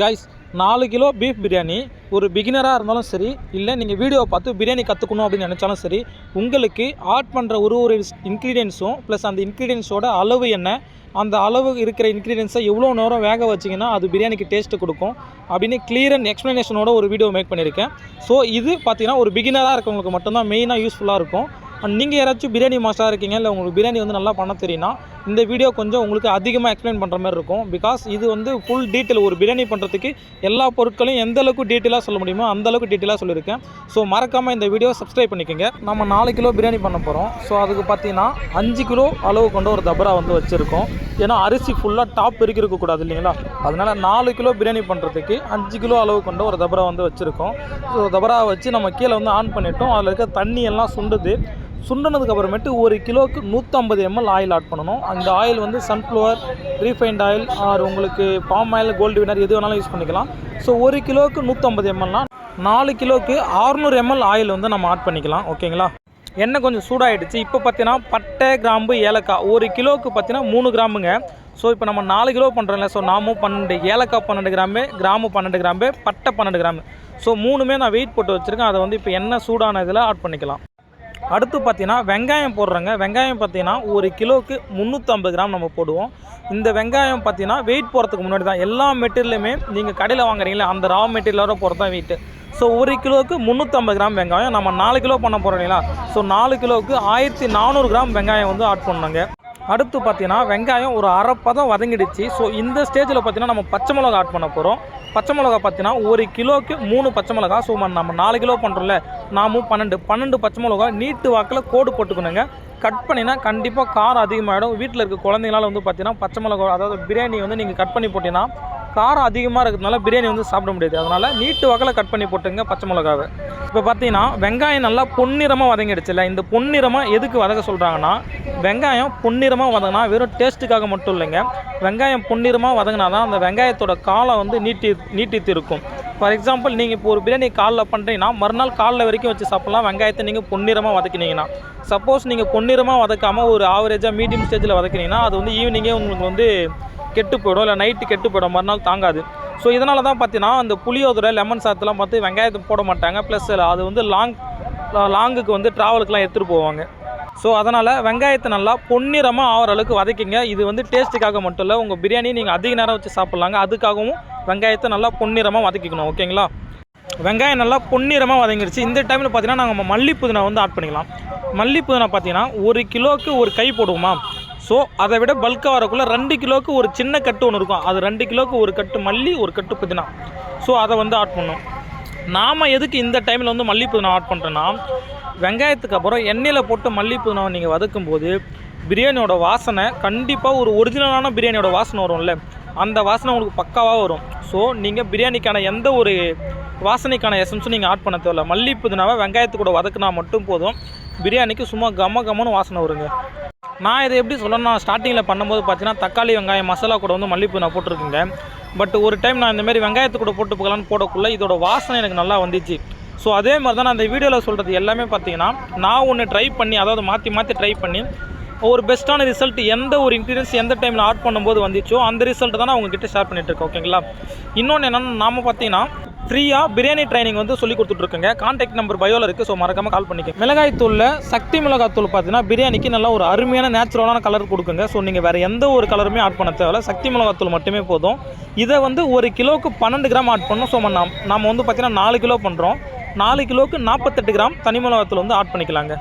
Guys நாலு kilo beef biryani. ஒரு பிகினராக இருந்தாலும் சரி இல்லை நீங்கள் வீடியோவை பார்த்து பிரியாணி கற்றுக்கணும் அப்படின்னு நினச்சாலும் சரி உங்களுக்கு ஆட் பண்ணுற ஒரு ஒரு இன்க்ரீடியன்ஸும் ப்ளஸ் அந்த இன்க்ரீடியன்ஸோட அளவு என்ன அந்த அளவு இருக்கிற இன்க்ரீடியன்ஸை எவ்வளோ நேரம் வேக வச்சிங்கன்னா அது பிரியாணிக்கு டேஸ்ட்டு கொடுக்கும் அப்படின்னு கிளியர் அண்ட் எக்ஸ்ப்ளனேஷனோட ஒரு வீடியோ மேக் பண்ணியிருக்கேன் ஸோ இது பார்த்தீங்கன்னா ஒரு பிகினராக இருக்கவங்களுக்கு மட்டும்தான் மெயினாக யூஸ்ஃபுல்லாக இருக்கும். அண்ட் நீங்கள் யாராச்சும் பிரியாணி மாஸ்டராக இருக்கீங்க இல்லை உங்களுக்கு பிரியாணி வந்து நல்லா பண்ண தெரியும்னா இந்த வீடியோ கொஞ்சம் உங்களுக்கு அதிகமாக எக்ஸ்பிளைன் பண்ணுற மாதிரி இருக்கும். பிகாஸ் இது வந்து ஃபுல் டீட்டெயில் ஒரு பிரியாணி பண்ணுறதுக்கு எல்லா பொருட்களையும் எந்த அளவுக்கு டீட்டெயிலாக சொல்ல முடியுமோ அந்த அளவுக்கு டீட்டெயிலாக சொல்லியிருக்கேன். ஸோ மறக்காமல் இந்த வீடியோ சப்ஸ்கிரைப் பண்ணிக்கோங்க. நம்ம நாலு கிலோ பிரியாணி பண்ண போகிறோம் ஸோ அதுக்கு பார்த்தீங்கன்னா அஞ்சு கிலோ அளவு கொண்ட ஒரு தபரா வந்து வச்சுருக்கோம். ஏன்னா அரிசி ஃபுல்லாக டாப் பெருக்கி இருக்கக்கூடாது இல்லைங்களா? அதனால் நாலு கிலோ பிரியாணி பண்ணுறதுக்கு அஞ்சு கிலோ அளவு கொண்ட ஒரு தபரா வந்து வச்சுருக்கோம். ஸோ தபரா வச்சு நம்ம கீழே வந்து ஆன் பண்ணிட்டோம். அதில் இருக்க தண்ணி எல்லாம் சுண்டுது. சுண்டினதுக்கு அப்புறமேட்டு ஒரு கிலோவுக்கு நூற்றம்பது எம்எல் ஆயில் ஆட் பண்ணணும். அந்த ஆயில் வந்து சன்ஃப்ளவர் ரீஃபைண்ட் ஆயில் ஆர் உங்களுக்கு பாம் ஆயில் கோல்டு வினர் எது வேணாலும் யூஸ் பண்ணிக்கலாம். ஸோ ஒரு கிலோவுக்கு நூற்றம்பது எம்எல்னா நாலு கிலோவுக்கு 600 எம்எல் ஆயில் வந்து நம்ம ஆட் பண்ணிக்கலாம். ஓகேங்களா எண்ணெய் கொஞ்சம் சூடாயிடுச்சு. இப்போ பார்த்தீங்கன்னா பட்டை கிராம்பு ஏலக்காய். ஒரு கிலோவுக்கு பார்த்தீங்கன்னா மூணு கிராமுங்க. ஸோ இப்போ நம்ம நாலு கிலோ பண்ணுறோம்ல ஸோ நாமும் பன்னெண்டு ஏலக்காய் பன்னெண்டு கிராமு கிராமு பன்னெண்டு கிராமு பட்டை பன்னெண்டு கிராமு. ஸோ மூணுமே நான் வெயிட் போட்டு வச்சுருக்கேன். அதை வந்து இப்போ எண்ணெய் சூடான இதில் ஆட் பண்ணிக்கலாம். அடுத்து பார்த்தீங்கன்னா வெங்காயம் போடுறோங்க. வெங்காயம் பார்த்தீங்கன்னா ஒரு கிலோவுக்கு முந்நூற்றம்பது கிராம் நம்ம போடுவோம். இந்த வெங்காயம் பார்த்தீங்கன்னா வெயிட் போகிறதுக்கு முன்னாடி தான் எல்லா மெட்டீரியலுமே நீங்கள் கடையில் வாங்குறீங்களே அந்த ரா மெட்டீரியலோட போகிறது தான் வெயிட்டு ஸோ ஒரு கிலோவுக்கு முந்நூற்றம்பது கிராம் வெங்காயம். நம்ம நாலு கிலோ பண்ண போகிறோம் இல்லைங்களா? ஸோ நாலு கிலோவுக்கு ஆயிரத்தி நானூறு கிராம் வெங்காயம் வந்து ஆட் பண்ணாங்க அடுத்து பார்த்தீங்கன்னா வெங்காயம் ஒரு அரைப்பதம் வதங்கிடுச்சு. ஸோ இந்த ஸ்டேஜில் பார்த்தீங்கன்னா நம்ம பச்சை மிளகா ஆட் பண்ண போகிறோம் பச்சை மிளகா பார்த்தீங்கன்னா ஒரு கிலோக்கு மூணு பச்சை மிளகா. ஸோ நம்ம நாலு கிலோ பண்ணுறோம்ல நாமும் பன்னெண்டு. பன்னெண்டு பச்சை மிளகா நீட்டு வாக்கில் கோடு போட்டுக்கணுங்க. கட் பண்ணினா கண்டிப்பாக காரம் அதிகமாகிடும் வீட்டில் இருக்க குழந்தைங்களால வந்து பார்த்தீங்கன்னா பச்சை மிளகா அதாவது பிரியாணி வந்து நீங்கள் கட் பண்ணி போட்டிங்கன்னா காரம் அதிகமாக இருக்கிறதுனால பிரியாணி வந்து சாப்பிட முடியாது. அதனால் நீட்டு வகையில் கட் பண்ணி போட்டுங்க பச்சை மிளகாவை. இப்போ பார்த்தீங்கன்னா வெங்காயம் நல்லா பொன்னிறமாக வதங்கிடுச்சுல இந்த பொன்னிறமாக எதுக்கு வதக்க சொல்கிறாங்கன்னா வெங்காயம் பொன்னிறமாக வதங்கினா வெறும் டேஸ்ட்டுக்காக மட்டும் இல்லைங்க. வெங்காயம் பொன்னிறமாக வதங்கினா தான் அந்த வெங்காயத்தோட காலம் வந்து நீட்டி நீட்டித்து இருக்கும் ஃபார் எக்ஸாம்பிள் நீங்கள் இப்போ ஒரு பிரியாணி காலில் பண்ணுறீங்கன்னா மறுநாள் காலைல வரைக்கும் வச்சு சாப்பிட்லாம். வெங்காயத்தை நீங்கள் பொன்னிறமாக வதக்கினீங்கன்னா. சப்போஸ் நீங்கள் பொன்னிறமாக வதக்காமல் ஒரு ஆவரேஜாக மீடியம் ஸ்டேஜில் வதக்கினீங்கன்னா அது வந்து ஈவினிங்கே உங்களுக்கு வந்து கெட்டு போயிடும் இல்லை நைட்டு கெட்டு போயிடும் மறுநாள் தாங்காது. ஸோ இதனால தான் பார்த்தீங்கன்னா அந்த புளியோதரை லெமன் சாத்துலாம் பார்த்து வெங்காயத்தை போட மாட்டாங்க. ப்ளஸ் அது வந்து லாங் லாங்குக்கு வந்து ட்ராவலுக்குலாம் எடுத்துகிட்டு போவாங்க. ஸோ அதனால் வெங்காயத்தை நல்லா பொன்னிறமாக ஆகிற அளவுக்கு வதக்கிங்க. இது வந்து டேஸ்ட்டுக்காக மட்டும் இல்லை உங்கள் பிரியாணி நீங்கள் அதிக நேரம் வச்சு சாப்பிட்லாங்க. அதுக்காகவும் வெங்காயத்தை நல்லா பொன்னிறமாக வதக்கிக்கணும் ஓகேங்களா வெங்காயம் நல்லா பொன்னிறமாக வதங்கிடுச்சு இந்த டைமில் பார்த்தீங்கன்னா நாங்கள் மல்லி புதினா வந்து ஆட் பண்ணிக்கலாம். மல்லி புதினா பார்த்தீங்கன்னா ஒரு கிலோவுக்கு ஒரு கை போடுவோமா? ஸோ அதை விட பல்காக வரக்குள்ளே ரெண்டு கிலோவுக்கு ஒரு சின்ன கட்டு ஒன்று இருக்கும். அது ரெண்டு கிலோவுக்கு ஒரு கட்டு மல்லி ஒரு கட்டு புதினா. ஸோ அதை வந்து ஆட் பண்ணும் நாம் எதுக்கு இந்த டைமில் வந்து மல்லி புதினா ஆட் பண்ணுறோன்னா வெங்காயத்துக்கு அப்புறம் எண்ணெயில் போட்டு மல்லி புதினாவை நீங்கள் வதக்கும் போது பிரியாணியோட வாசனை கண்டிப்பாக ஒரு ஒரிஜினலான பிரியாணியோட வாசனை வரும்ல. அந்த வாசனை உங்களுக்கு பக்காவாக வரும். ஸோ நீங்கள் பிரியாணிக்கான எந்த ஒரு வாசனைக்கான எசன்ஸும் நீங்கள் ஆட் பண்ண தேவையில்ல. மல்லி புதினாவை வெங்காயத்து கூட வதக்குனா மட்டும் போதும். பிரியாணிக்கு சும்மா கம கமன்னு வாசனை வருங்க. நான் இதை எப்படி சொல்லணும்னா ஸ்டார்டிங்கில் பண்ணும்போது பார்த்தீங்கன்னா தக்காளி வெங்காயம் மசாலா கூட வந்து மல்லிப்பூ நான் போட்டிருக்கேங்க. பட் ஒரு டைம் நான் இந்தமாரி வெங்காயத்து கூட போட்டு போகலான்னு போடக்குள்ளே இதோட வாசனை எனக்கு நல்லா வந்துச்சு. ஸோ அதே மாதிரி தான் நான் அந்த வீடியோவில் சொல்கிறது எல்லாமே பார்த்தீங்கன்னா நான் ஒன்று ட்ரை பண்ணி அதாவது மாற்றி மாற்றி ட்ரை பண்ணி ஒரு பெஸ்ட்டான ரிசல்ட் எந்த ஒரு இன்க்ரீடியன்ஸ் எந்த டைமில் ஆட் பண்ணும்போது வந்துச்சோ அந்த ரிசல்ட் தான் நான் உங்ககிட்ட ஷேர் பண்ணிட்டுருக்கேன் ஓகேங்களா இன்னொன்று என்னென்னா நாம் பார்த்தீங்கன்னா ஃப்ரீயாக பிரியாணி ட்ரைனிங் வந்து சொல்லி கொடுத்துட்ருக்கேங்க. கான்டாக்ட் நம்பர் பயோவில் இருக்குது ஸோ மறக்காமல் கால் பண்ணிக்க மிளகாய் தூளில் சக்தி மிளகாய் தூள் பார்த்தீங்கன்னா பிரியாணிக்கு நல்லா ஒரு அருமையான நேச்சுரலான கலர் கொடுக்குங்க. ஸோ நீங்கள் வேறு எந்த ஒரு கலருமே ஆட் பண்ண தேவையில்ல. சக்தி மிளகாய் தூள் மட்டுமே போதும். இதை வந்து ஒரு கிலோவுக்கு பன்னெண்டு கிராம் ஆட் பண்ணணும். ஸோ நாம் நம்ம வந்து பார்த்தீங்கன்னா நாலு கிலோ பண்ணுறோம் நாலு கிலோவுக்கு நாற்பத்தெட்டு கிராம் தனி மிளகாத்தூள் வந்து ஆட் பண்ணிக்கலாங்க.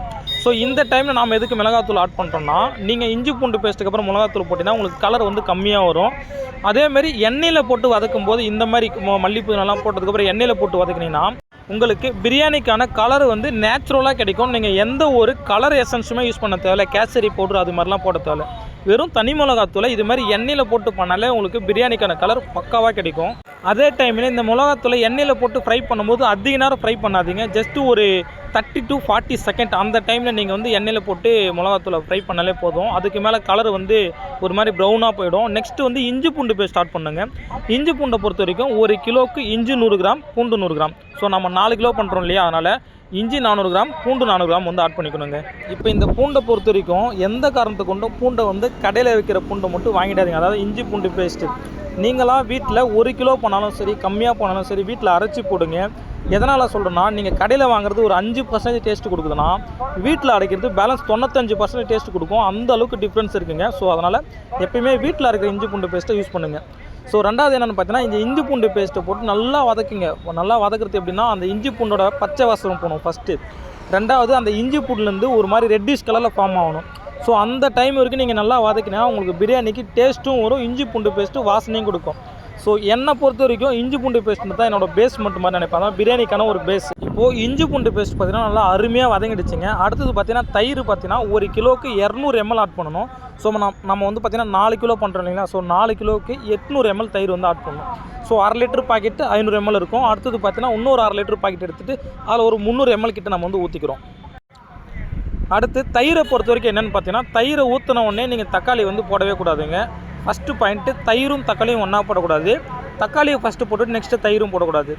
ஸோ இந்த டைமில் நாம் எதுக்கு மிளகாத்தூள் ஆட் பண்ணுறோம்னா நீங்கள் இஞ்சி பூண்டு பேஸ்ட்டுக்கு அப்புறம் மிளகாத்தூள் போட்டிங்கன்னா உங்களுக்கு கலர் வந்து கம்மியாக வரும். அதேமாதிரி எண்ணெயில் போட்டு வதக்கும் போது இந்த மாதிரி ம- மல்லிப்பூ நல்லா போட்டதுக்கப்புறம் எண்ணெயில் போட்டு வதக்குனீங்கன்னா உங்களுக்கு பிரியாணிக்கான கலர் வந்து நேச்சுரலாக கிடைக்கும் நீங்கள் எந்த ஒரு கலர் எசன்ஸுமே யூஸ் பண்ண தேவையில்ல. கேசரி பவுட்ரு அது மாதிரிலாம் போட தேவையில்ல. வெறும் தனி மிளகாத்தூளை இது மாதிரி எண்ணெயில் போட்டு பண்ணாலே உங்களுக்கு பிரியாணிக்கான கலர் பக்காவாக கிடைக்கும். அதே டைமில் இந்த மிளகாத்தூளை எண்ணெயில் போட்டு ஃப்ரை பண்ணும்போது அதிக நேரம் ஃப்ரை பண்ணாதீங்க. ஜஸ்ட் ஒரு தேர்ட்டி டு ஃபார்ட்டி செகண்ட் அந்த டைமில் நீங்கள் வந்து எண்ணெயில் போட்டு மிளகாத்தூளை ஃப்ரை பண்ணாலே போதும். அதுக்கு மேலே கலர் வந்து ஒரு மாதிரி ப்ரௌனாக போயிடும். நெக்ஸ்ட்டு வந்து இஞ்சி பூண்டு போய் ஸ்டார்ட் பண்ணுங்க. இஞ்சி பூண்டை பொறுத்த வரைக்கும் ஒரு கிலோவுக்கு இஞ்சி நூறு கிராம் பூண்டு நூறு கிராம். ஸோ நம்ம நாலு கிலோ பண்ணுறோம் இல்லையா? அதனால் இஞ்சி நானூறு கிராம் பூண்டு நானூறு கிராம் வந்து ஆட் பண்ணிக்கணுங்க. இப்போ இந்த பூண்டை பொறுத்த வரைக்கும் எந்த காரணத்தை கொண்டும் பூண்டை வந்து கடையில் வைக்கிற பூண்டை மட்டும் வாங்கிடாதீங்க. அதாவது இஞ்சி பூண்டு பேஸ்ட்டு நீங்களாம் வீட்டில் ஒரு கிலோ போனாலும் சரி கம்மியாக போனாலும் சரி வீட்டில் அரைச்சி போடுங்க. எதனால் சொல்கிறேன்னா நீங்கள் கடையில் வாங்குறது ஒரு அஞ்சு பர்சன்டேஜ் டேஸ்ட் கொடுக்குதுன்னா வீட்டில் அரைக்கிறது பேலன்ஸ் தொண்ணூத்தஞ்சு பர்சன்டேஜ் டேஸ்ட் கொடுக்கும். அந்த அளவுக்கு டிஃப்ரென்ஸ் இருக்குங்க. ஸோ அதனால் எப்பயுமே வீட்டில் இருக்கிற இஞ்சி பூண்டு பேஸ்ட்டை யூஸ் பண்ணுங்கள் ஸோ ரெண்டாவது என்னென்னு பார்த்தீங்கன்னா இந்த இஞ்சி பூண்டு பேஸ்ட்டை போட்டு நல்லா வதக்குங்க. நல்லா வதக்குறது எப்படின்னா அந்த இஞ்சி பூண்டோட பச்சை வாசனம் போகணும் ஃபஸ்ட்டு ரெண்டாவது அந்த இஞ்சி பூண்டுலேருந்து ஒரு மாதிரி ரெட்டிஷ் கலரில் ஃபார்ம் ஆகணும். ஸோ அந்த டைம் வரைக்கும் நீங்கள் நல்லா வதக்கினா உங்களுக்கு பிரியாணிக்கு டேஸ்ட்டும் வரும் இஞ்சி பூண்டு பேஸ்ட்டு வாசனையும் கொடுக்கும். ஸோ என்னை பொறுத்த வரைக்கும் இஞ்சி பூண்டு பேஸ்ட் தான் என்னோட பேஸ் மட்டும் மாதிரி நினைப்பேன். அதான் பிரியாணிக்கான ஒரு பேஸ் இப்போது இஞ்சி பூண்டு பேஸ்ட் பார்த்தீங்கன்னா நல்லா அருமையாக வதங்கிடுச்சிங்க. அடுத்தது பார்த்தீங்கன்னா தயிர் பார்த்தீங்கன்னா ஒரு கிலோவுக்கு இரநூறு எம்எல் ஆட் பண்ணணும். ஸோ நம்ம நம்ம வந்து பார்த்தீங்கன்னா நாலு கிலோ பண்ணுறோம் இல்லைங்களா? ஸோ நாலு கிலோவுக்கு எட்நூறு எம்எல் தயிர் வந்து ஆட் பண்ணணும். ஸோ அரை லிட்டர் பாக்கெட்டு ஐநூறு எம்எல் இருக்கும். அடுத்தது பார்த்தீங்கன்னா இன்னொரு அரை லிட்டர் பாக்கெட் எடுத்துகிட்டு அதில் ஒரு முந்நூறு எம்எல் கிட்ட நம்ம வந்து ஊற்றிக்கிறோம் அடுத்து தயிரை பொறுத்த வரைக்கும் என்னென்னு பார்த்தீங்கன்னா தயிரை ஊற்றின உடனே நீங்கள் தக்காளி வந்து போடவே கூடாதுங்க. ஃபஸ்ட்டு பாயிண்ட்டு தயிரும் தக்காளியும் ஒன்றா போடக்கூடாது. தக்காளியை ஃபஸ்ட்டு போட்டுட்டு நெக்ஸ்ட்டு தயிரும் போடக்கூடாது.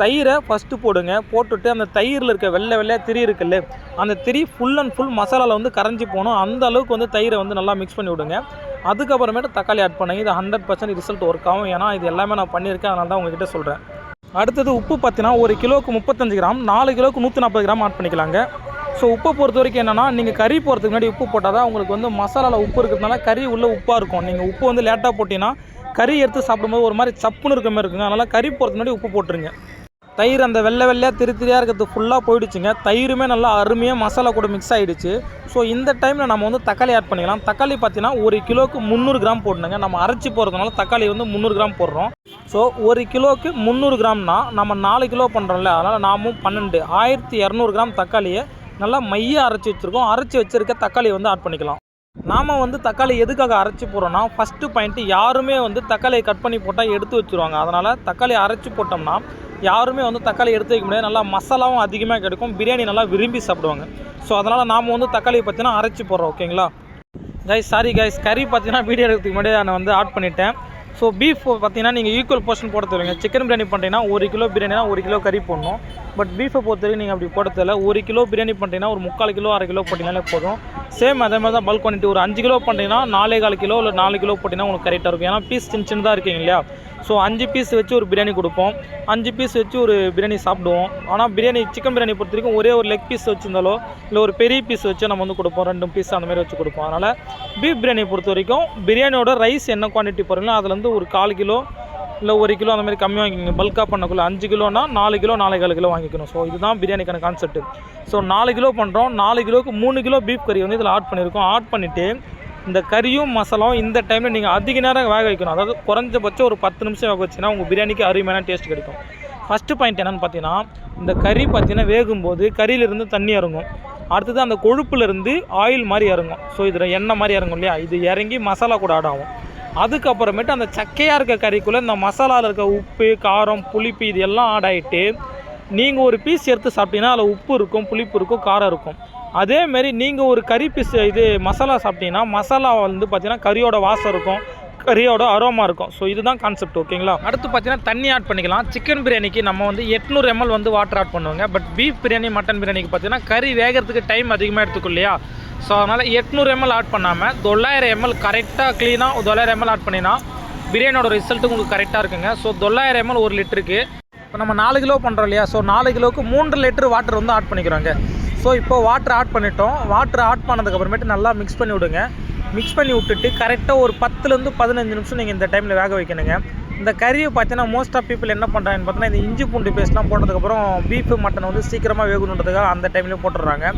தயிரை ஃபஸ்ட்டு போடுங்க. போட்டுட்டு அந்த தயிரில் இருக்க வெள்ளை வெள்ளையாக திரி இருக்குல்ல அந்த திரி ஃபுல் அண்ட் ஃபுல் மசாலாவில் வந்து கரைஞ்சி போகணும். அந்த அளவுக்கு வந்து தயிரை வந்து நல்லா மிக்ஸ் பண்ணி விடுங்க. அதுக்கப்புறமேட்டு தக்காளி ஆட் பண்ணுங்க. இது ஹண்ட்ரட் பர்சன்ட் ரிசல்ட் ஒர்க் ஆகும். ஏன்னா இது எல்லாமே நான் பண்ணியிருக்கேன். அதனால தான் உங்ககிட்ட சொல்கிறேன் அடுத்தது உப்பு பார்த்தீங்கன்னா ஒரு கிலோவுக்கு முப்பத்தஞ்சு கிராம் நாலு கிலோவுக்கு நூற்றி நாற்பது கிராம் ஆட் பண்ணிக்கலாங்க. ஸோ உப்பை பொறுத்த வரைக்கும் என்னென்னா நீங்கள் கறி போகிறதுக்கு முன்னாடி உப்பு போட்டால் தான் உங்களுக்கு வந்து மசாலாவில் உப்பு இருக்கிறதுனால கறி உள்ளே உப்பாக இருக்கும். நீங்கள் உப்பு வந்து லேட்டாக போட்டிங்கன்னா கறி எடுத்து சாப்பிடும்போது ஒரு மாதிரி சப்புன்னு இருக்க மாதிரி இருக்குங்க அதனால் கறி போகிறதுக்கு முன்னாடி உப்பு போட்டுருங்க. தயிர் அந்த வெள்ளை வெள்ளையாக திரு திரியாக இருக்கிறது ஃபுல்லாக போயிடுச்சுங்க. தயிருமே நல்லா அருமையாக மசாலா கூட மிக்ஸ் ஆகிடுச்சு ஸோ இந்த டைமில் நம்ம வந்து தக்காளி ஆட் பண்ணிக்கலாம். தக்காளி பார்த்தீங்கன்னா ஒரு கிலோவுக்கு முந்நூறு கிராம் போடணுங்க. நம்ம அரைச்சி போகிறதுனால தக்காளி வந்து முந்நூறு கிராம் போடுறோம். ஸோ ஒரு கிலோவுக்கு முந்நூறு கிராம்னா நம்ம நாலு கிலோ பண்ணுறோம்ல அதனால் நாமும் பன்னெண்டு. ஆயிரத்தி இரநூறு கிராம் தக்காளியை நல்லா மைய அரைச்சி வச்சுருக்கோம். அரைச்சி வச்சுருக்க தக்காளியை வந்து ஆட் பண்ணிக்கலாம். நாம் வந்து தக்காளி எதுக்காக அரைச்சி போகிறோன்னா ஃபஸ்ட்டு பாயிண்ட்டு யாருமே வந்து தக்காளியை கட் பண்ணி போட்டால் எடுத்து வச்சுருவாங்க. அதனால் தக்காளி அரைச்சி போட்டோம்னா யாருமே வந்து தக்காளி எடுத்து வைக்க முடியாது. நல்லா மசாலாவும் அதிகமாக கிடைக்கும். பிரியாணி நல்லா விரும்பி சாப்பிடுவாங்க. ஸோ அதனால் நாம் வந்து தக்காளியை பார்த்தீங்கன்னா அரைச்சி போடுறோம் ஓகேங்களா கைஸ் சாரி கைஸ் கறி பார்த்தீங்கன்னா வீடியோ எடுக்கிறதுக்கு முன்னாடி நான் வந்து ஆட் பண்ணிட்டேன். ஸோ பீஃப் பார்த்தீங்கன்னா நீங்கள் ஈக்குவல் போர்ஷன் போட தருவீங்க சிக்கன் பிரியாணி பண்ணுறீங்கன்னா ஒரு கிலோ பிரியாணினா ஒரு கிலோ கறி போடணும். பட் பீஃபை பொறுத்த வரைக்கும் நீங்கள் அப்படி போட தெரியல. ஒரு கிலோ பிரியாணி பண்ணுறீங்கன்னா ஒரு முக்கால் கிலோ அரை கிலோ போட்டிங்கனாலே போதும். சேம் அதே மாதிரி தான் பல்க் குவான்டிட்டி ஒரு அஞ்சு கிலோ பண்ணுறீங்கன்னா நாலே கால் கிலோ இல்லை நாலு கிலோ போட்டிங்கன்னா உங்களுக்கு கரெக்டாக இருக்கும். ஏன்னா பீஸ் சின்ன சின்னதாக இருக்கீங்க இல்லையா? ஸோ அஞ்சு பீஸ் வச்சு ஒரு பிரியாணி கொடுப்போம். அஞ்சு பீஸ் வச்சு ஒரு பிரியாணி சாப்பிடுவோம். ஆனால் பிரியாணி சிக்கன் பிரியாணி பொறுத்த வரைக்கும் ஒரே ஒரு லெக் பீஸ் வச்சுருந்தாலோ இல்லை ஒரு பெரிய பீஸ் வச்சு நம்ம வந்து கொடுப்போம். ரெண்டு பீஸ் அந்த மாதிரி வச்சு கொடுப்போம். அதனால் பீஃப் பிரியாணி பொறுத்த வரைக்கும் பிரியாணியோட ரைஸ் என்ன குவான்டிட்டி போகிறீங்களோ அதுலேருந்து ஒரு கால் கிலோ இல்லை ஒரு கிலோ அந்த மாதிரி கம்மியாக வாங்கிக்கோங்க. பல்காக பண்ணக்குள்ள அஞ்சு கிலோனா நாலு கிலோ நாலு கால் கிலோ வாங்கிக்கணும். ஸோ இதுதான் பிரியாணிக்கான கான்செப்ட் ஸோ நாலு கிலோ பண்ணுறோம் நாலு கிலோவுக்கு மூணு கிலோ பீஃப் கறி வந்து இதில் ஆட் பண்ணியிருக்கோம். ஆட் பண்ணிவிட்டு இந்த கறியும் மசாலாவும் இந்த டைமில் நீங்கள் அதிக நேரம் வேக வைக்கணும். அதாவது குறைஞ்சபட்சம் ஒரு பத்து நிமிஷம் வேக வச்சுன்னா உங்கள் பிரியாணிக்கு அருமையான டேஸ்ட் கிடைக்கும். ஃபஸ்ட்டு பாயிண்ட் என்னென்னு பார்த்தீங்கன்னா இந்த கறி பார்த்தீங்கன்னா வேகும்போது கறியிலிருந்து தண்ணி இறங்கும். அடுத்தது அந்த கொழுப்புலேருந்து ஆயில் மாதிரி இறங்கும். ஸோ இதில் எண்ணெய் மாதிரி இறங்கும் இல்லையா? இது இறங்கி மசாலா கூட ஆட் ஆகும். அதுக்கப்புறமேட்டு அந்த சக்கையாக இருக்க கறிக்குள்ளே இந்த மசாலாவில் இருக்க உப்பு காரம் புளிப்பு இது எல்லாம் ஆட் ஆகிட்டு நீங்கள் ஒரு பீஸ் எடுத்து சாப்பிட்டீங்கன்னா அதில் உப்பு இருக்கும் புளிப்பு இருக்கும் காரம் இருக்கும். அதேமாரி நீங்கள் ஒரு கறி பீஸ் இது மசாலா சாப்பிட்டீங்கன்னா மசாலா வந்து பார்த்தீங்கன்னா கறியோட வாசம் இருக்கும். கறியோட அரோமா இருக்கும். ஸோ இதுதான் கான்செப்ட் ஓகேங்களா அடுத்து பார்த்தீங்கன்னா தண்ணி ஆட் பண்ணிக்கலாம். சிக்கன் பிரியாணிக்கு நம்ம வந்து எட்நூறு எம்எல் வந்து வாட்டர் ஆட் பண்ணுவாங்க. பட் பீஃப் பிரியாணி மட்டன் பிரியாணிக்கு பார்த்தீங்கன்னா கறி வேகிறதுக்கு டைம் அதிகமாக எடுத்துக்கும் இல்லையா? ஸோ அதனால் எட்நூறு எம்எல் ஆட் பண்ணாமல் தொள்ளாயிரம் எம்எல் கரெக்டாக க்ளீனாக தொள்ளாயிரம் எம்எல் ஆட் பண்ணினா பிரியாணியோட ரிசல்ட்டு உங்களுக்கு கரெக்டாக இருக்குங்க. ஸோ தொள்ளாயிரம் எம்எல் ஒரு லிட்டருக்கு. இப்போ நம்ம நாலு கிலோ பண்ணுறோம் இல்லையா? ஸோ நாலு கிலோவுக்கு மூன்று லிட்டர் வாட்டர் வந்து ஆட் பண்ணிக்கிறோங்க. ஸோ இப்போ வாட்டர் ஆட் பண்ணிட்டோம். வாட்டர் ஆட் பண்ணதுக்கப்புறமேட்டு நல்லா மிக்ஸ் பண்ணி விடுங்க. மிக்ஸ் பண்ணி விட்டுட்டு கரெக்டாக ஒரு பத்துலேருந்து பதினஞ்சு நிமிஷம் நீங்கள் இந்த டைமில் வேக வைக்கணுங்க. இந்த கறியை பார்த்தீங்கன்னா மோஸ்ட் ஆஃப் பீப்புள் என்ன பண்ணுறாங்கன்னு பார்த்தீங்கன்னா இந்த இஞ்சி பூண்டு பேஸ்ட்லாம் போட்டதுக்கப்புறம் பீஃபு மட்டன் வந்து சீக்கிரமாக வேகணுன்றதுக்காக அந்த டைம்லேயும் போட்டுடுறாங்க.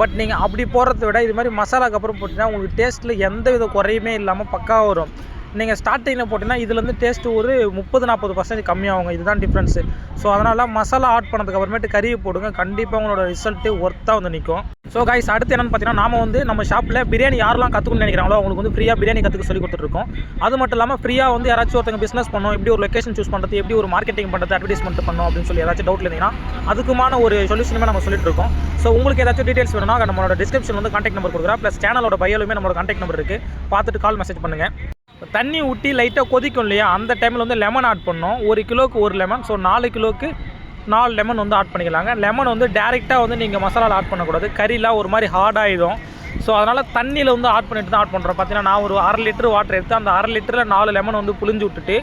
பட் நீங்கள் அப்படி போடுறத விட இது மாதிரி மசாலாக்கு அப்புறம் போட்டிங்கன்னா உங்களுக்கு டேஸ்ட்டில் எந்த வித குறையுமே இல்லாமல் பக்காவாக வரும். நீங்கள் ஸ்டார்டிங்கில் போட்டிங்கன்னா இதுலேருந்து டேஸ்ட்டு ஒரு முப்பது நாற்பது பர்சன்டேஜ் கம்மியாகுங்க. இதுதான் டிஃப்ரென்ஸு ஸோ அதனால் மசாலா ஆட் பண்ணதுக்கு அப்புறமேட்டு கறியை போடுங்க. கண்டிப்பாக உங்களோட ரிசல்ட்டு ஒர்த்தாக வந்து நிற்கும் ஸோ கைஸ் அடுத்து என்னென்னு பார்த்தீங்கன்னா நாம வந்து நம்ம ஷாப்பில் பிரியாணி யாரெல்லாம் கற்றுக்கணும்னு நினைக்கிறாங்களோ அவங்களுக்கு வந்து ஃப்ரீயாக பிரியாணி கற்றுக்க சொல்லி கொடுத்துருக்கோம் அது மட்டும் இல்லாமல் ஃப்ரீயாக வந்து யாராச்சும் ஒருத்தங்க பிஸ்னஸ் பண்ணோம் எப்படி ஒரு லொக்கேஷன் சூஸ் பண்ணுறது எப்படி ஒரு மார்க்கெட்டிங் பண்ணுறது அட்வர்டைஸ்மெண்ட் பண்ணணும் அப்படின்னு சொல்லி ஏதாச்சும் டவுட் இருந்தீங்கன்னா அதுக்குமான ஒரு சொல்யூஷனுமே நம்ம சொல்லிட்டு இருக்கோம் ஸோ உங்களுக்கு ஏதாச்சும் டீட்டெயில்ஸ் வேணும்னா நம்மளோட டிஸ்கிரிப்ஷன் வந்து கான்டாக்ட் நம்பர் கொடுக்குறேன். ப்ளஸ் சேனலோட பையலுமே நம்மளோட கான்டாக்ட் நம்பர் இருக்குது பார்த்துட்டு கால் மெசேஜ் பண்ணுங்கள் தண்ணி ஊற்றி லைட்டாக கொதிக்கும் இல்லையா? அந்த டைமில் வந்து லெமன் ஆட் பண்ணோம் ஒரு கிலோவுக்கு ஒரு லெமன் ஸோ நாலு கிலோவுக்கு நாலு லெமன் வந்து ஆட் பண்ணிக்கலாங்க. லெமன் வந்து டேரெக்டாக வந்து நீங்கள் மசாலாவில் ஆட் பண்ணக்கூடாது. கறிலாம் ஒரு மாதிரி ஹார்டாகிடும் ஸோ அதனால் தண்ணியில் வந்து ஆட் பண்ணிட்டு தான் ஆட் பண்ணுறோம் பார்த்தீங்கன்னா நான் ஒரு அரை லிட்டர் வாட்டர் எடுத்து அந்த அரை லிட்டரில் நாலு லெமன் வந்து புளிஞ்சு விட்டுட்டு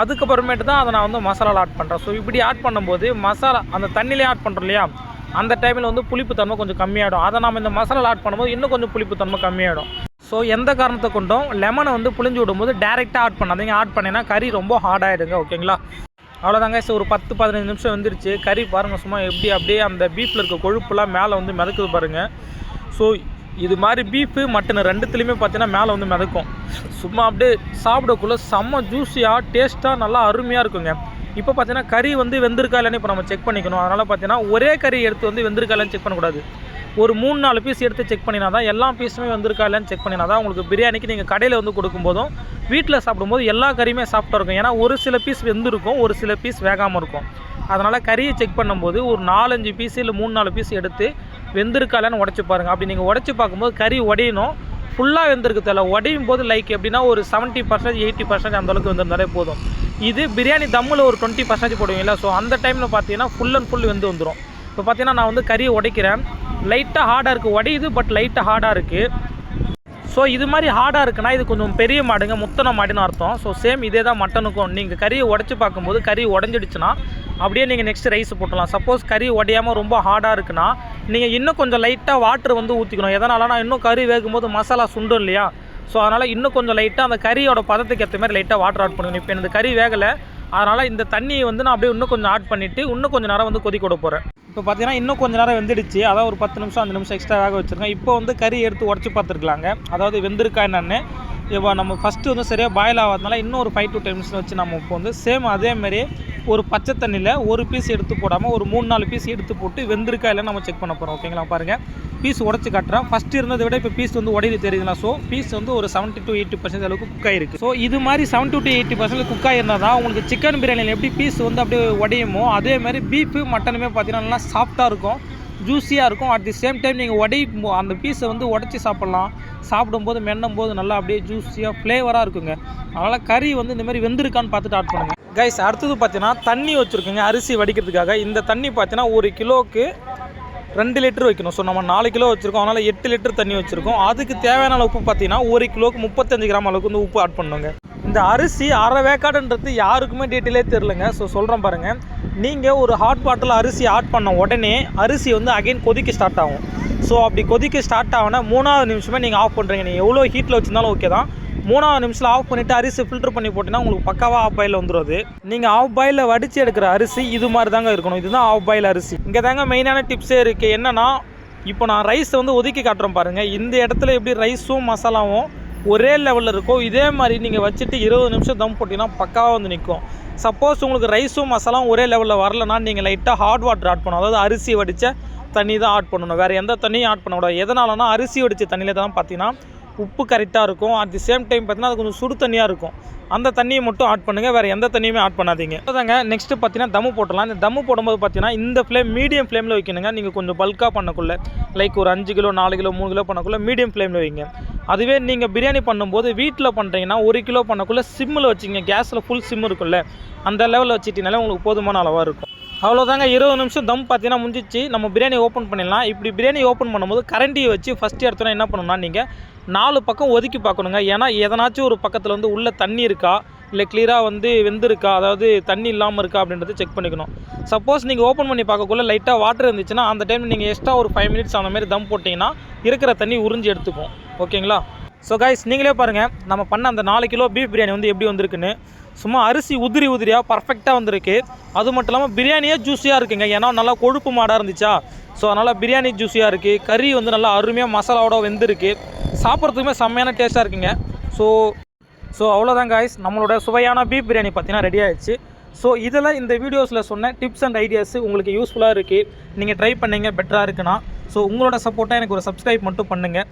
அதுக்கப்புறமேட்டு தான் அதை நான் வந்து மசாலாவில் ஆட் பண்ணுறேன் ஸோ இப்படி ஆட் பண்ணும்போது மசாலா அந்த தண்ணியிலே ஆட் பண்ணுறோம் இல்லையா? அந்த டைமில் வந்து புளிப்பு தன்மை கொஞ்சம் கம்மியாகிடும் அதை நம்ம இந்த மசாலாவில் ஆட் பண்ணும்போது இன்னும் கொஞ்சம் புளிப்பு தன்மை கம்மியாகிடும் ஸோ எந்த காரணத்தை கொண்டும் லெமனை வந்து புளிஞ்சு விடும்போது டேரெக்டாக ஆட் பண்ணாதீங்க. ஆட் பண்ணினா கறி ரொம்ப ஹார்டாகிடுங்க ஓகேங்களா அவ்வளோதாங்க சார் ஒரு பத்து பதினஞ்சு நிமிஷம் வந்துருச்சு. கறி பாருங்கள் சும்மா எப்படி அப்படியே அந்த பீஃபில் இருக்க கொழுப்புலாம் மேலே வந்து மிதக்குது பாருங்கள் ஸோ இது மாதிரி பீஃபு மட்டன் ரெண்டுத்துலேயுமே பார்த்தீங்கன்னா மேலே வந்து மிதக்கும். சும்மா அப்படியே சாப்பிடக்குள்ளே செம்ம ஜூஸியாக டேஸ்ட்டாக நல்லா அருமையாக இருக்குங்க. இப்போ பார்த்தீங்கன்னா கறி வந்து வெந்திருக்கா இல்லைன்னு இப்போ நம்ம செக் பண்ணிக்கணும். அதனால் பார்த்தீங்கன்னா ஒரே கறி எடுத்து வந்து வெந்திருக்கா இல்லைன்னு செக் பண்ணக்கூடாது. ஒரு மூணு நாலு பீஸ் எடுத்து செக் பண்ணினா தான் எல்லா பீஸுமே வந்திருக்கா இல்லைன்னு செக் பண்ணினா தான் உங்களுக்கு பிரியாணிக்கு நீங்கள் கடையில் வந்து கொடுக்கும்போதும் வீட்டில் சாப்பிடும்போது எல்லா கறியுமே சாப்பிட்டா இருக்கும். ஏன்னா ஒரு சில பீஸ் வெந்திருக்கும் ஒரு சில பீஸ் வேகாமல் இருக்கும். அதனால் கறியை செக் பண்ணும்போது ஒரு நாலஞ்சு பீஸ் இல்லை மூணு நாலு பீஸ் எடுத்து வெந்திருக்காலன்னு உடச்சி பாருங்கள் அப்படி நீங்கள் உடச்சி பார்க்கும்போது கறி உடையணும். ஃபுல்லாக வெந்திருக்கு தெரியல. உடையும் போது லைக் எப்படின்னா ஒரு செவன்ட்டி பர்சன்டேஜ் எயிட்டி பர்சன்டேஜ் அந்தளவுக்கு வந்திருந்தாலே போதும். இது பிரியாணி தம்மில் ஒரு டுவெண்ட்டி பர்சன்டேஜ் போடுவீங்களா ஸோ அந்த டைமில் பார்த்தீங்கன்னா ஃபுல் அண்ட் ஃபுல் வெந்து வந்துடும் இப்போ பார்த்தீங்கன்னா நான் வந்து கறியை உடைக்கிறேன். லைட்டாக ஹார்டாக இருக்குது உடையுது பட் லைட்டாக ஹார்டாக இருக்குது ஸோ இது மாதிரி ஹார்டாக இருக்குன்னா இது கொஞ்சம் பெரிய மாடுங்க முத்தன மாடுன்னு அர்த்தம். ஸோ சேம் இதே தான் மட்டனுக்கும். நீங்கள் கறியை உடச்சி பார்க்கும்போது கறி உடஞ்சிடுச்சுன்னா அப்படியே நீங்கள் நெக்ஸ்ட் ரைஸ் போட்டலாம் சப்போஸ் கறி உடையாமல் ரொம்ப ஹார்டாக இருக்குன்னா நீங்கள் இன்னும் கொஞ்சம் லைட்டாக வாட்டர் வந்து ஊற்றிக்கணும் எதனாலனா இன்னும் கறி வேகும்போது மசாலா சுண்டும் இல்லையா? ஸோ அதனால் இன்னும் கொஞ்சம் லைட்டாக அந்த கறியோட பதத்துக்கு ஏற்ற மாதிரி லைட்டாக வாட்டர் ஆட் பண்ணணும். இப்போ இந்த கறி வேகலை. அதனால் இந்த தண்ணியை வந்து நான் அப்படியே இன்னும் கொஞ்சம் ஆட் பண்ணிவிட்டு இன்னும் கொஞ்சம் நேரம் வந்து கொதிக்க விட போகிறேன் இப்போ பார்த்தீங்கன்னா இன்னும் கொஞ்சம் நேரம் வெந்துடுச்சு. அதாவது ஒரு பத்து நிமிஷம் அஞ்சு நிமிஷம் எக்ஸ்ட்ரா வேக வச்சுருக்கேன். இப்போ வந்து கறி எடுத்து உடச்சி பார்த்துருக்கலாங்க. அதாவது வெந்திருக்கா என்னென்னு இப்போ நம்ம ஃபஸ்ட்டு வந்து சரியாக பாயில் ஆகாதனால இன்னும் ஒரு ஃபைவ் டு டென் மினிட்ஸ் வச்சு நம்ம இப்போ வந்து சேம் அதேமாரி ஒரு பச்சை தண்ணியில் ஒரு பீஸ் எடுத்து போடாமல் ஒரு மூணு நாலு பீஸ் எடுத்து போட்டு வெந்திருக்கா இல்லை நம்ம செக் பண்ண போகிறோம் ஓகேங்களா பாருங்கள் பீஸ் உடச்சி காட்டுறேன். ஃபஸ்ட்டு இருந்ததை விட இப்போ பீஸ் வந்து உடையுது தெரியுதுங்களா? ஸோ பீஸ் வந்து ஒரு செவன்ட்டி டு எயிட்டி பர்சன்ட் அளவுக்கு குக் ஆயிருக்கு. ஸோ இது மாதிரி seventy to eighty percent cook ஆயிருந்தால் தான் உங்களுக்கு சிக்கன் பிரியாணியில் எப்படி பீஸ் வந்து அப்படியே உடையுமோ அதே மாதிரி பீஃபு மட்டனுமே பார்த்தீங்கன்னா நல்லா சாஃப்ட்டாக இருக்கும். ஜூஸியாக இருக்கும். அட் தி சேம் டைம் நீங்கள் உடை அந்த பீஸை வந்து உடச்சி சாப்பிட்லாம். சாப்பிடும்போது மென்னும் போது நல்லா அப்படியே ஜூஸியாக ஃப்ளேவராக இருக்குங்க. அதனால் கறி வந்து இந்த மாதிரி வெந்திருக்கான்னு பார்த்துட்டு ஆட் பண்ணுங்கள் கைஸ் அடுத்தது பார்த்தீங்கன்னா தண்ணி வச்சுருக்குங்க அரிசி வடிக்கிறதுக்காக. இந்த தண்ணி பார்த்தீங்கன்னா ஒரு கிலோவுக்கு ரெண்டு லிட்டர் வைக்கணும். ஸோ நம்ம நாலு கிலோ வச்சுருக்கோம். அதனால் எட்டு லிட்டர் தண்ணி வச்சுருக்கோம். அதுக்கு தேவையான அளவு உப்பு பார்த்தீங்கன்னா ஒரு கிலோவுக்கு முப்பத்தஞ்சு கிராம் அளவுக்கு வந்து உப்பு ஆட் பண்ணுங்க. இந்த அரிசி அரை வேக்காடுன்றது யாருக்குமே டீட்டெயிலே தெரிலங்க ஸோ சொல்கிறேன் பாருங்கள் நீங்கள் ஒரு ஹாட் பாட்டில் அரிசி ஆட் பண்ண உடனே அரிசி வந்து அகைன் கொதிக்க ஸ்டார்ட் ஆகும். ஸோ அப்படி கொதிக்க ஸ்டார்ட் ஆகினா மூணாவது நிமிஷமே நீங்கள் ஆஃப் பண்ணுறீங்க நீங்கள் எவ்வளோ ஹீட்டில் வச்சிருந்தாலும் ஓகே தான். மூணாவது நிமிஷத்தில் ஆஃப் பண்ணிவிட்டு அரிசி ஃபில்டர் பண்ணி போட்டிங்கன்னா உங்களுக்கு பக்காவாக ஆஃப் பாயில் வந்துடுது நீங்கள் ஆஃப் பாயில் வடித்து எடுக்கிற அரிசி இது மாதிரி தாங்க இருக்கணும். இதுதான் ஆஃப் பாயில் அரிசி. இங்கே தாங்க மெயினான டிப்ஸே இருக்குது என்னென்னா இப்போ நான் ரைஸை வந்து ஒதுக்கி காட்டுறேன் பாருங்கள் இந்த இடத்துல எப்படி ரைஸும் மசாலாவும் ஒரே லெவலில் இருக்கும். இதே மாதிரி நீங்கள் வச்சுட்டு இருபது நிமிஷம் தம் போட்டிங்கன்னா பக்காவாக வந்து நிற்கும் சப்போஸ் உங்களுக்கு ரைஸும் மசாலாவும் ஒரே லெவலில் வரலனா நீங்கள் லைட்டாக ஹாட் வாட்டர் ஆட் பண்ணணும். அதாவது அரிசி வடித்த தண்ணி தான் ஆட் பண்ணணும். வேறு எந்த தண்ணியும் ஆட் பண்ணக்கூடாது. எதனாலனா அரிசி வடித்த தண்ணியில் தான் பார்த்தீங்கன்னா உப்பு கரெக்டாக இருக்கும். அட் தி சேம் டைம் பார்த்தீங்கன்னா அது கொஞ்சம் சுடு தண்ணியாக இருக்கும். அந்த தண்ணியை மட்டும் ஆட் பண்ணுங்கள் வேறு எந்த தண்ணியுமே ஆட் பண்ணாதீங்க. அதாங்க நெக்ஸ்ட்டு பார்த்தீங்கன்னா தம்மு போட்டலாம் இந்த தம்மு போடும்போது பார்த்தீங்கன்னா இந்த ஃப்ளேம் மீடியம் ஃப்ளேமில் வைக்கணுங்க. நீங்கள் கொஞ்சம் பல்காக பண்ணக்குள்ள லைக் ஒரு அஞ்சு கிலோ நாலு கிலோ மூணு கிலோ பண்ணக்குள்ள மீடியம் ஃப்ளேமில் வைங்க. அதுவே நீங்கள் பிரியாணி பண்ணும்போது வீட்டில் பண்ணுறீங்கன்னா ஒரு கிலோ பண்ணக்குள்ளே சிம்மில் வச்சுங்க கேஸில் ஃபுல் சிம் இருக்குல்ல அந்த லெவலில் வச்சுட்டிங்கனாலே உங்களுக்கு போதுமான அளவாக இருக்கும். அவ்வளோதாங்க இருபது நிமிஷம் தம் பார்த்தீங்கன்னா முடிஞ்சிச்சு. நம்ம பிரியாணி ஓப்பன் பண்ணிடலாம். இப்படி பிரியாணி ஓப்பன் பண்ணும்போது கரண்டியை வச்சு ஃபஸ்ட்டு எடுத்தோன்னா என்ன பண்ணணும்னா நீங்கள் நாலு பக்கம் ஒதுக்கி பார்க்கணுங்க. ஏன்னா எதனாச்சும் ஒரு பக்கத்தில் வந்து உள்ளே தண்ணி இருக்கா? இல்லை கிளியராக வந்து வெந்திருக்கா? அதாவது தண்ணி இல்லாமல் இருக்கா? அப்படின்றத செக் பண்ணிக்கணும். சப்போஸ் நீங்கள் ஓப்பன் பண்ணி பார்க்கக்குள்ள லைட்டாக வாட்டர் இருந்துச்சுன்னா அந்த டைம் நீங்கள் எக்ஸ்ட்ரா ஒரு ஃபைவ் மினிட்ஸ் அந்த மாதிரி தம் போட்டிங்கன்னா இருக்கிற தண்ணி உறிஞ்சி எடுத்துக்கும் ஓகேங்களா ஸோ கைஸ் நீங்களே பாருங்கள் நம்ம பண்ண அந்த நாலு கிலோ பீஃப் பிரியாணி வந்து எப்படி வந்திருக்குன்னு. சும்மா அரிசி உதிரி உதிரியாக பர்ஃபெக்டாக வந்திருக்கு. அது மட்டும் இல்லாமல் பிரியாணியே ஜூஸியாக இருக்குங்க. ஏன்னா நல்லா கொழுப்பு மாடாக இருந்துச்சா? ஸோ அதனால் பிரியாணி ஜூஸியாக இருக்குது கறி வந்து நல்லா அருமையாக மசாலாவோட வெந்திருக்கு. சாப்பிட்றதுக்குமே செம்மையான டேஸ்ட்டாக இருக்குங்க. ஸோ ஸோ அவ்வளோதான் காய்ஸ் நம்மளோட சுவையான பீஃப் பிரியாணி பார்த்தீங்கன்னா ரெடி ஆயிடுச்சு. ஸோ இதில் இந்த வீடியோஸில் சொன்ன டிப்ஸ் அண்ட் ஐடியாஸ் உங்களுக்கு யூஸ்ஃபுல்லாக இருக்குது நீங்கள் ட்ரை பண்ணீங்க பெட்டராக இருக்குன்னா. ஸோ உங்களோட சப்போர்ட்டாக எனக்கு ஒரு சப்ஸ்கிரைப் மட்டும் பண்ணுங்கள்